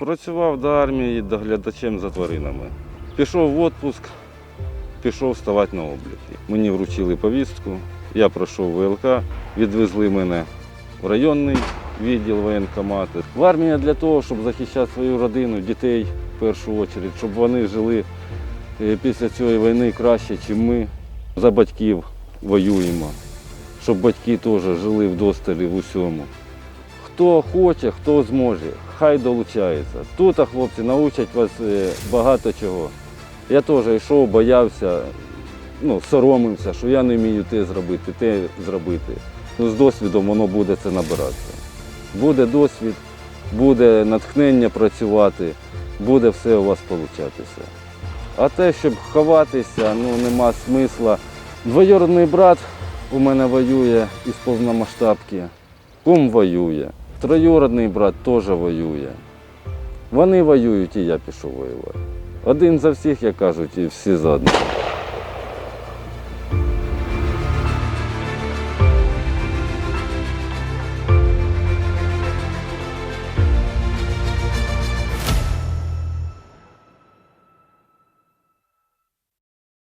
Працював до армії доглядачем за тваринами. Пішов в відпуск, пішов ставати на облік. Мені вручили повістку, я пройшов ВЛК, відвезли мене в районний відділ воєнкомату. В армія для того, щоб захищати свою родину, дітей в першу чергу, щоб вони жили е, після цієї війни краще, ніж ми. За батьків воюємо, щоб батьки теж жили в досталі в усьому. Хто хоче, хто зможе, хай долучається. Тут, хлопці, научать вас е, багато чого. Я теж йшов, боявся, ну, соромився, що я не вмію те зробити, те зробити. Ну, з досвідом воно буде це набиратися. Буде досвід, буде натхнення працювати, буде все у вас получатися. А те, щоб ховатися, ну нема смисла. Двоюродний брат у мене воює із повномасштабки. Кум воює. Троюродний брат теж воює. Вони воюють і я пішов воювати. Один за всіх, як кажуть, і всі за одного.